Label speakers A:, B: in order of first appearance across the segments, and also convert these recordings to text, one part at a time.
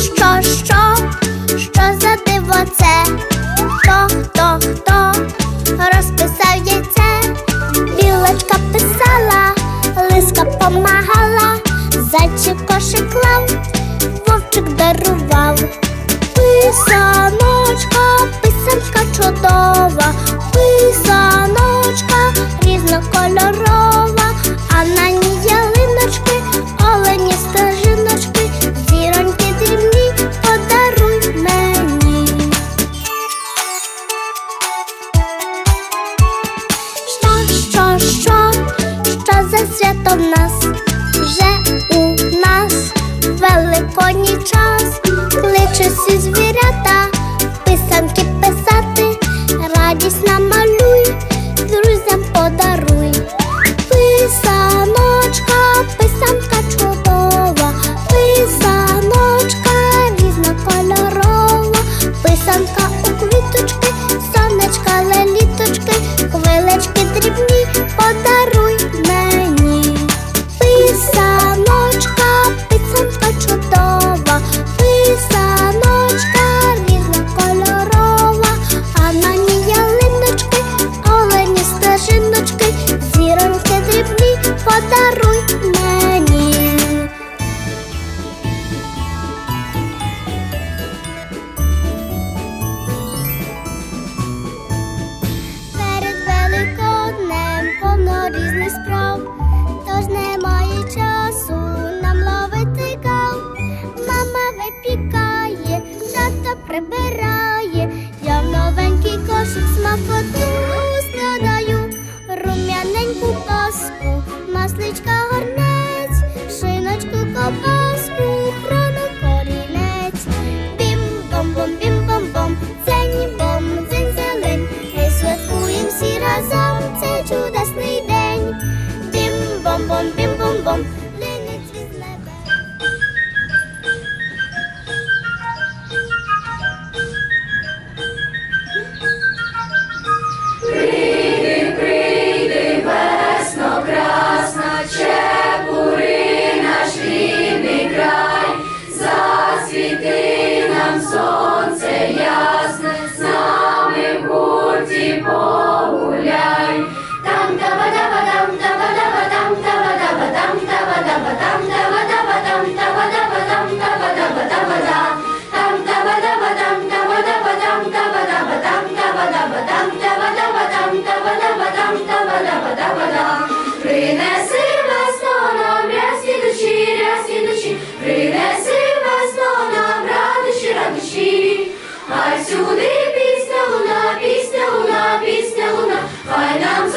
A: що, що, що за диво це? Сьогодні час кличуть всі звірята, писанки писати, радість нам.
B: Принеси весну нам рясні душі, рясні душі, принеси весну нам радощі, радощі, хай сюди пісня луна, пісня луна, пісня луна, хай нам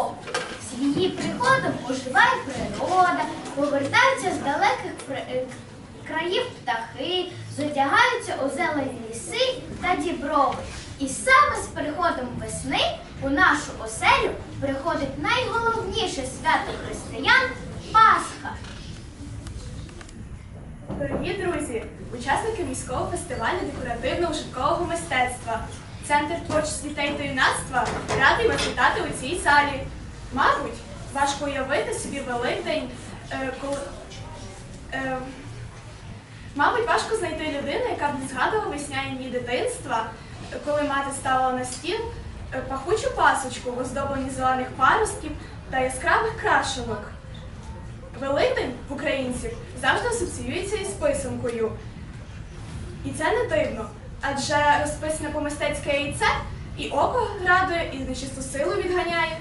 B: Європу. З
C: її приходом оживає природа, повертаються з далеких е, країв птахи, зодягаються озелені ліси та діброви. І саме з приходом весни у нашу оселю приходить найголовніше свято християн Пасха.
D: Дорогі друзі, учасники міського фестивалю декоративно-ужиткового мистецтва. Центр творчості дітей та юнацтва радий вас вітати у цій залі. Мабуть, важко уявити собі Великдень, е, коли. Е, мабуть, важко знайти людину, яка б не згадувала весняні дні дитинства, коли мати ставила на стіл е, пахучу пасочку, оздоблені зелених паростків та яскравих крашенок. Великдень в українців завжди асоціюється із писанкою. І це не дивно, адже розписане по мистецьке яйце і око радує, і нечисту силу відганяє.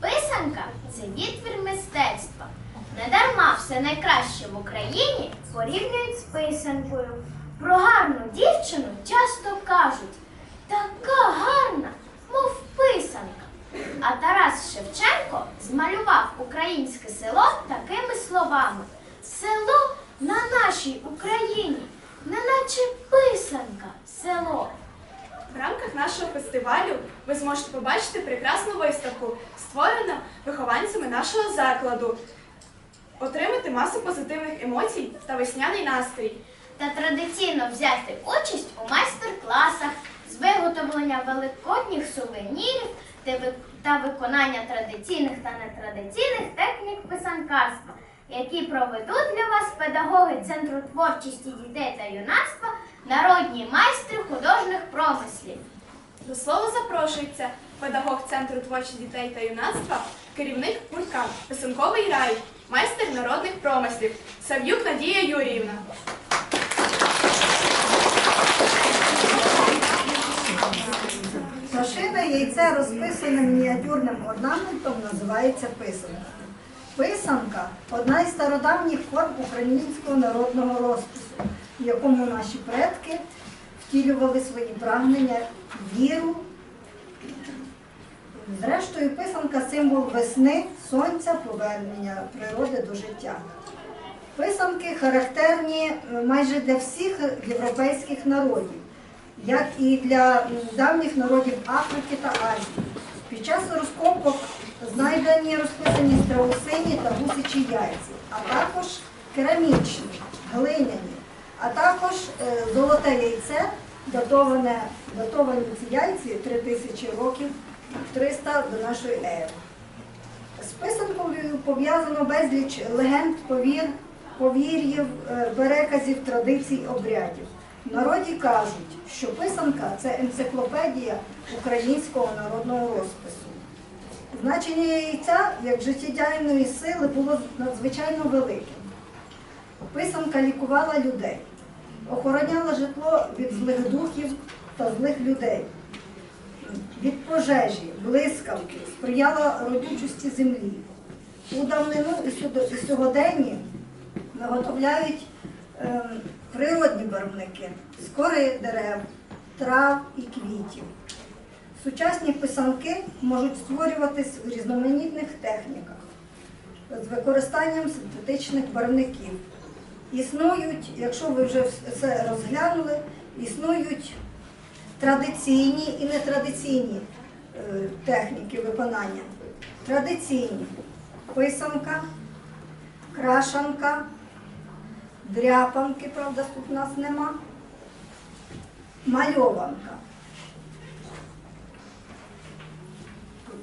C: Писанка це відтвір мистецтва. Недарма все найкраще в Україні порівнюють з писанкою. Про гарну дівчину часто кажуть така гарна, мов писанка. А Тарас Шевченко змалював українське село такими словами: село на нашій Україні, неначе писанка село.
D: В рамках нашого фестивалю ви зможете побачити прекрасну виставку, створену вихованцями нашого закладу, отримати масу позитивних емоцій та весняний настрій.
C: та традиційно взяти участь у майстер-класах з виготовлення великодніх сувенірів та та виконання традиційних та нетрадиційних технік писанкарства, які проведуть для вас педагоги Центру творчості дітей та юнацтва, народні майстри художніх промислів.
D: До слова запрошується педагог Центру творчості дітей та юнацтва, керівник гуртка Писанковий рай, майстер народних промислів Сав'юк Надія Юріївна.
E: Пташине яйце розписане мініатюрним орнаментом називається писанка. Писанка одна із стародавніх форм українського народного розпису, в якому наші предки втілювали свої прагнення, віру. Зрештою, писанка символ весни, сонця, повернення природи до життя. Писанки характерні е, майже для всіх європейських народів, як і для давніх народів Африки та Азії. Під час розкопок знайдені розписані страусині та гусячі яйці, а також керамічні, глиняні, а також е, золоте яйце, датоване, датовані ці яйці 3000 років 300 до нашої ери. З писанкою пов'язано безліч легенд, повір, повір'їв, е, переказів, традицій, обрядів. В народі кажуть, що писанка це енциклопедія українського народного розпису. Значення яйця як життєдіяльної сили було надзвичайно великим. Писанка лікувала людей, охороняла житло від злих духів та злих людей від пожежі, блискавки, сприяла родючості землі. У давнину і сьогоденні виготовляють ем, природні барвники з кори дерев, трав і квітів. Сучасні писанки можуть створюватись у різноманітних техніках з використанням синтетичних барвників. Існують, якщо ви вже все розглянули, існують традиційні і нетрадиційні е, техніки виконання. Традиційні писанка, крашанка, дряпанки, правда, тут у нас нема, мальованка.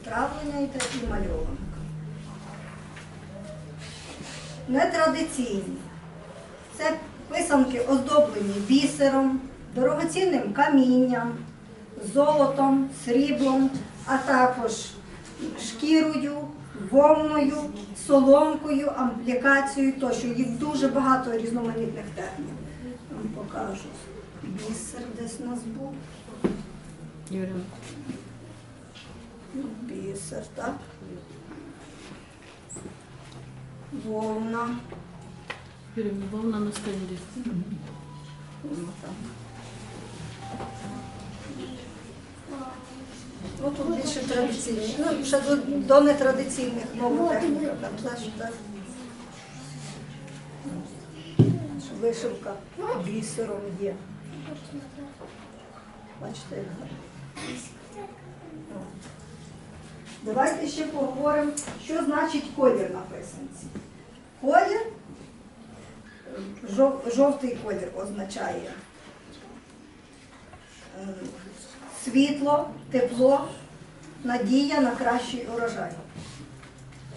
E: Тут травлення і такі мальованка. Нетрадиційні. Це писанки оздоблені бісером, дорогоцінним камінням, золотом, сріблом, а також шкірою, вовною, соломкою, амплікацією тощо. Їх дуже багато різноманітних технік. Вам покажу. Бісер десь у нас був. Бісер, так? Вовна.
F: Вовна на стенді.
E: Ну, тут більше традиційні. Ну, ще до, до нетрадиційних нова техніка. Там, теж, так. Вишивка бісером є. Бачите, як гарно. Давайте ще поговоримо, що значить колір на писанці. Колір, жовтий колір означає е, світло, тепло, надія на кращий урожай,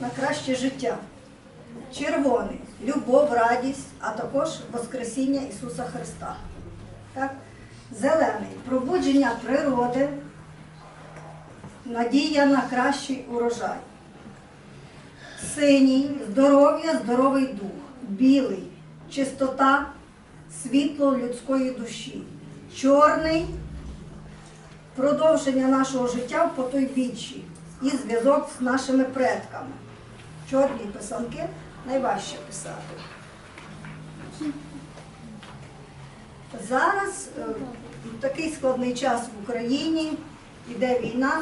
E: на краще життя. Червоний любов, радість, а також Воскресіння Ісуса Христа. Так? Зелений пробудження природи, надія на кращий урожай. Синій здоров'я, здоровий дух. Білий чистота, світло людської душі. Чорний продовження нашого життя в потойбіччі і зв'язок з нашими предками. Чорні писанки найважче писати. Зараз е, такий складний час в Україні, іде війна,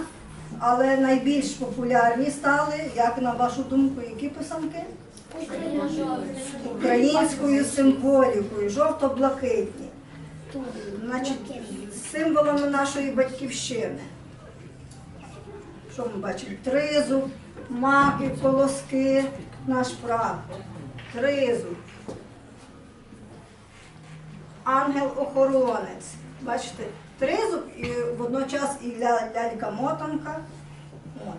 E: але найбільш популярні стали, як на вашу думку, які писанки? Українською символікою, жовто-блакитні. Символами нашої батьківщини. Що ми бачимо? Тризуб, маки, колоски, наш прапор. Тризуб. Ангел-охоронець. Бачите, тризуб і водночас і ля- лялька-мотанка. От.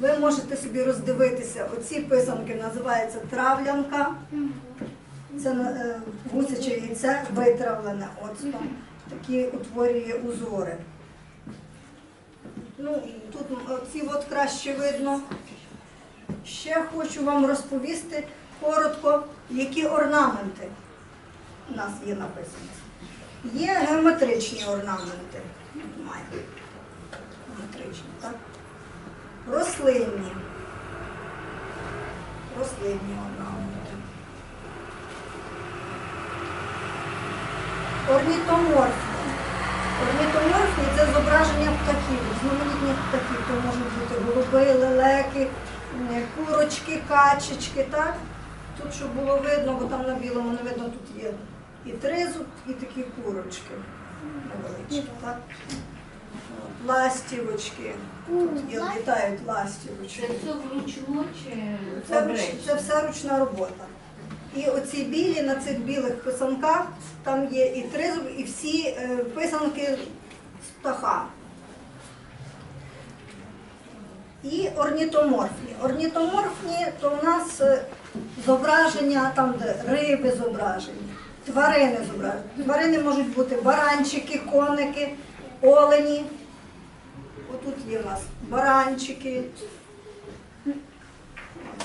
E: Ви можете собі роздивитися, оці писанки називаються травлянка. Це е, гусяче яйце витравлене оцтом. Такі утворює узори. Ну, тут ці от краще видно. Ще хочу вам розповісти коротко, які орнаменти у нас є написані. Є геометричні орнаменти. Геометричні, так? Рослинні. Рослинні орнаменти. Орнітоморфні. Орнітоморфні це зображення птахів, різноманітних птахів. То можуть бути голуби, лелеки, курочки, качечки, так? Тут, щоб було видно, бо там на білому не видно, тут є і тризуб, і такі курочки невеличкі, Ластівочки. Тут є, літають ластівочки.
G: Це все вручну чи
E: Це, руч- це все ручна робота. І оці білі на цих білих писанках там є і тризуб, і всі е, писанки з птахами. І орнітоморфні. Орнітоморфні то у нас е, зображення там, де риби зображені, тварини зображені. Тварини можуть бути баранчики, коники, олені. Отут є у нас баранчики,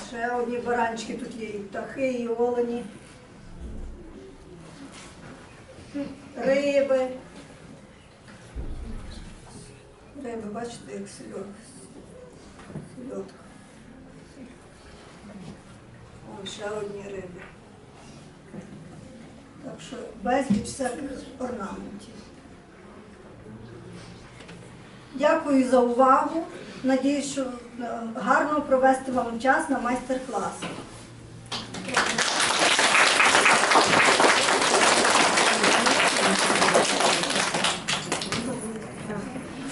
E: Ще одні баранчики, тут є і птахи, і олені. Риби. Риби, бачите, як сельод. Сельодка. О, ще одні риби. Так що безліч всяких орнаментів. Дякую за увагу. Надіюсь, що е, гарно провести вам час на майстер-класах.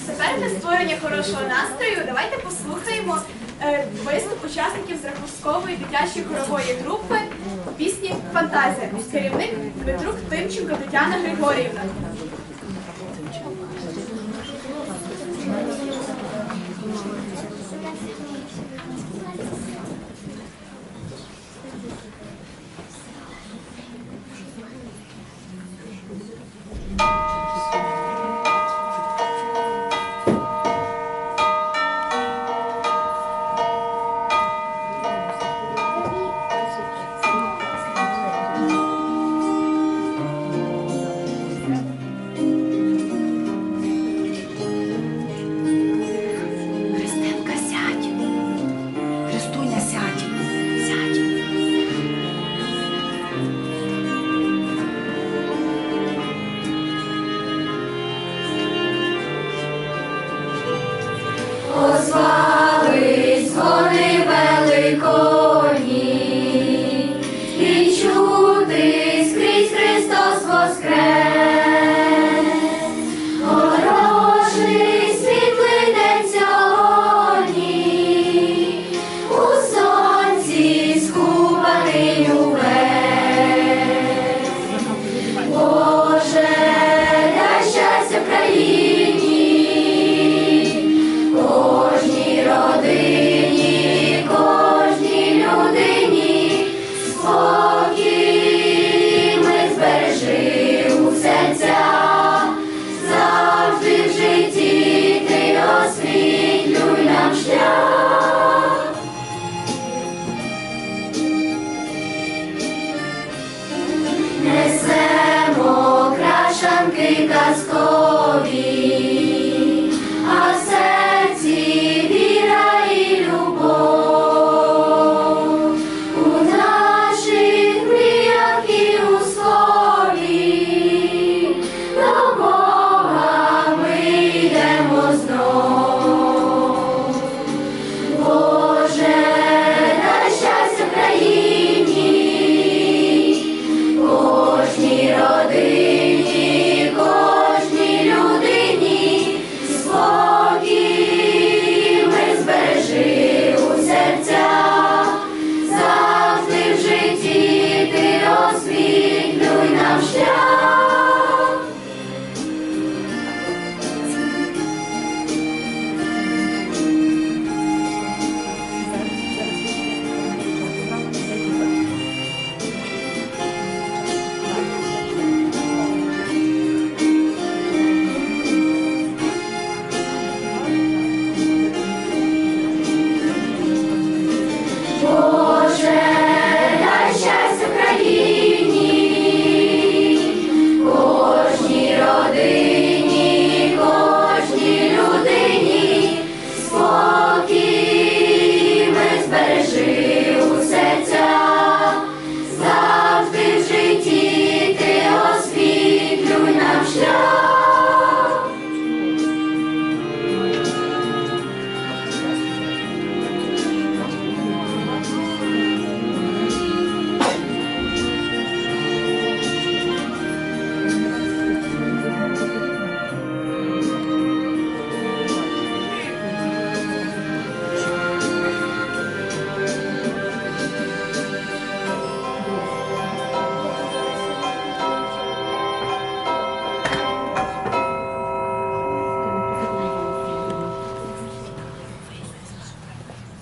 D: Тепер для створення хорошого настрою давайте послухаємо е, виступ учасників з Раховськової дитячої хорової групи пісні Фантазія. Керівник Дмитрук Тимченко Тетяна Григорівна.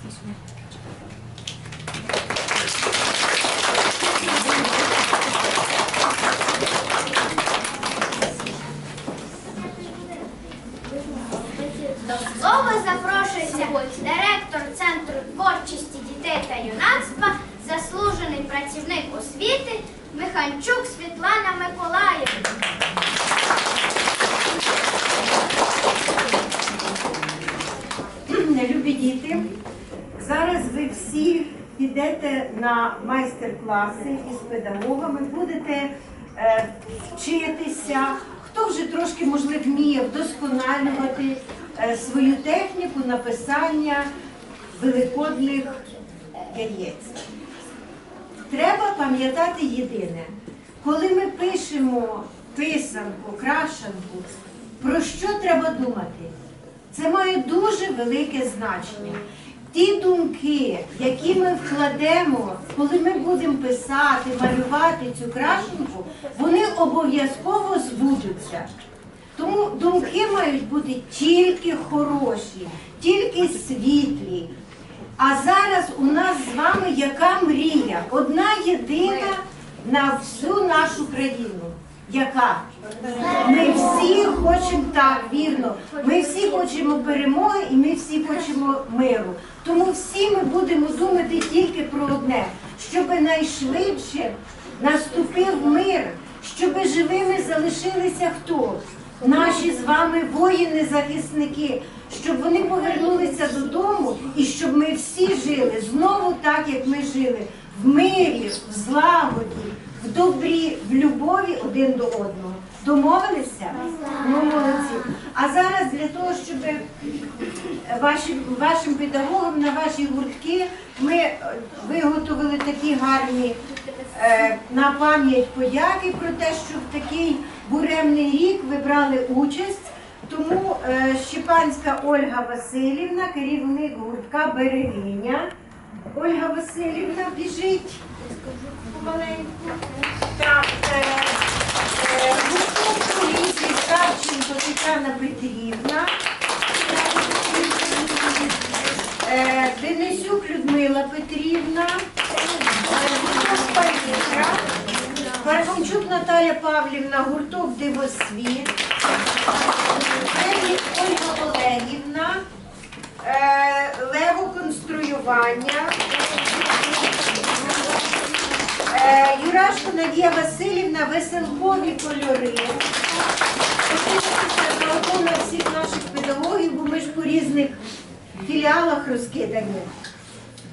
B: До
C: слова запрошується директор Центру творчості дітей та юнацтва, заслужений працівник освіти Миханчук Світлана Миколаївна.
G: Любі діти, зараз ви всі підете на майстер-класи із педагогами, будете е, вчитися. Хто вже трошки, можливо, вміє вдосконалювати е, свою техніку написання великодних яєць. Треба пам'ятати єдине, коли ми пишемо писанку, крашанку, про що треба думати? Це має дуже велике значення. Ті думки, які ми вкладемо, коли ми будемо писати, малювати цю крашенку, вони обов'язково збудуться. Тому думки мають бути тільки хороші, тільки світлі. А зараз у нас з вами яка мрія? Одна єдина на всю нашу країну. Яка? Ми всі хочемо так, вірно. Ми всі хочемо перемоги і ми всі хочемо миру. Тому всі ми будемо думати тільки про одне, щоб найшвидше наступив мир, щоб живими залишилися хто? Наші з вами воїни-захисники, щоб вони повернулися додому і щоб ми всі жили знову так, як ми жили, в мирі, в злагоді, в добрі, в любові один до одного. Домовилися? Ну, молодці. А зараз для того, щоб вашим, вашим педагогам на ваші гуртки ми е, виготовили такі гарні е, на пам'ять подяки про те, що в такий буремний рік ви брали участь. Тому е, Щепанська Ольга Васильівна, керівник гуртка Берегиня. Ольга Васильівна біжить помаленьку. Так, е, е, гурток Савченко Тетяна Петрівна. Е, Денисюк Людмила Петрівна. Палітра. Пархомчук Наталя Павлівна, гурток Дивосвіт. Ольга Олегівна. Е, Лего конструювання. Е, Юрашко Надія Васильівна, веселкові кольори. Подивіться всіх наших педагогів, бо ми ж по різних філіалах розкидані.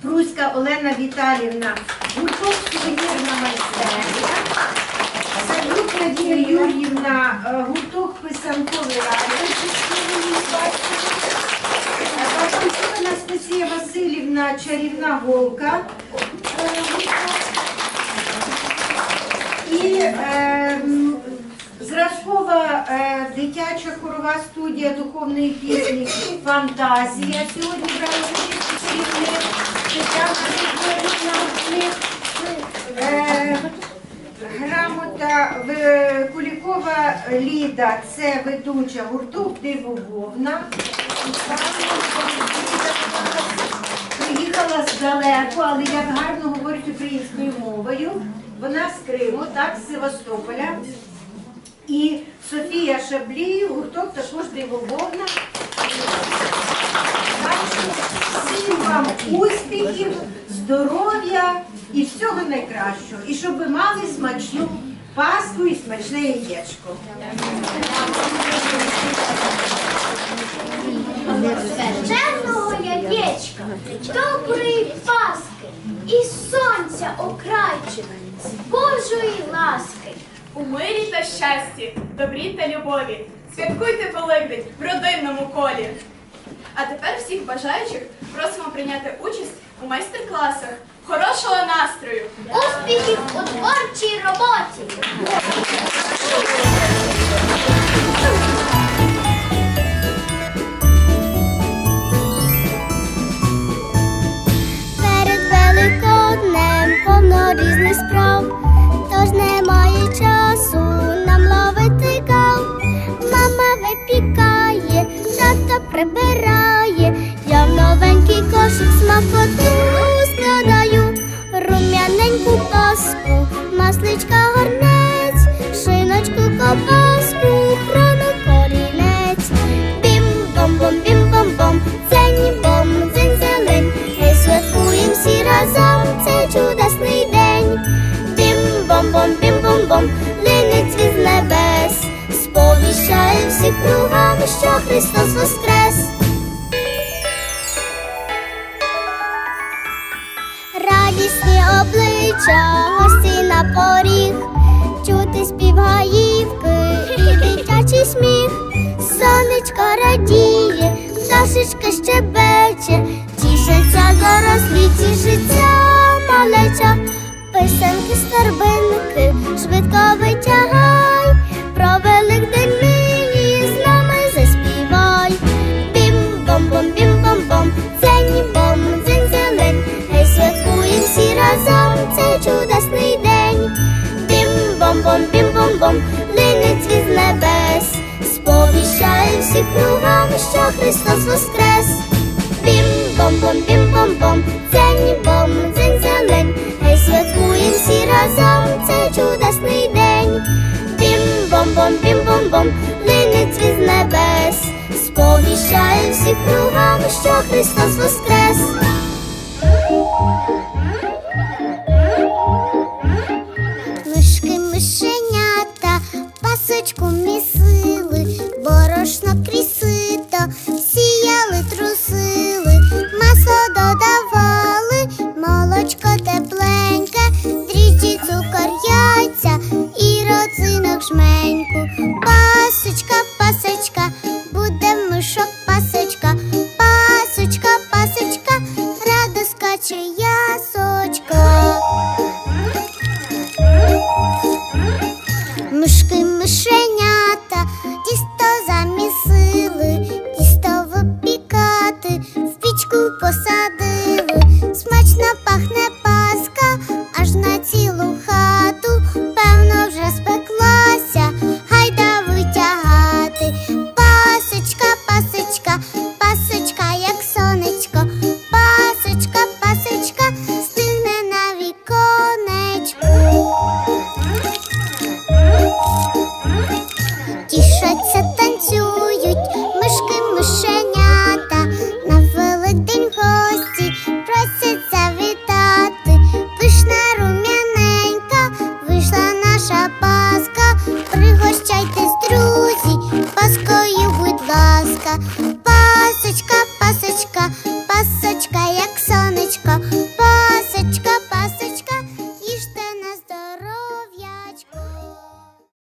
G: Пруська Олена Віталівна, гурток сувенірна майстерня. Садюк Надія Юр'ївна, е, гурток писанковий рай. Папанчук Анастасія Васильівна, чарівна голка. Е. І е, зразкова е, дитяча хорова студія духовної пісні Фантазія. Сьогодні брали участь керівник Тетяна. Е, Грамота В- Кулікова Ліда, це ведуча гурток Дивововна. Приїхала здалеку, але як гарно говорить українською мовою. Вона з Криму, так, з Севастополя. І Софія Шаблій, гурток також Дивововна. Так що Всім вам успіхів, здоров'я і всього найкращого. І щоб ви мали смачну паску і смачне яєчко.
C: Чемного яєчка, доброї паски і сонця окрайчик, з Божої ласки.
D: У мирі та щасті, добрі та любові. Святкуйте Великдень в родинному колі. А тепер всіх бажаючих просимо прийняти участь у майстер-класах. Хорошого настрою!
C: Успіхів у творчій роботі!
A: Великоднем повно різних справ, тож немає часу пташечка щебече, тішиться дорослі, тішиться малеча, писанки старбинки, швидко витягай, про Великдень нині з нами заспівай. Бім-бом-бом, бім-бом-бом, дзень-бом, дзень зелень, Гей, святкуєм всі разом цей чудесний день. Бім-бом-бом, бім-бом-бом, Втішає всіх кругом, що Христос воскрес. Бім-бом-бом, бім-бом-бом, дзень-бом, дзень-зелень, Гей святкуєм всі разом, це чудесний день. Бім-бом-бом, бім-бом-бом, линить від небес. Сповіщає всіх кругом, що Христос воскрес. Мишки, мишенята, пасочку міс.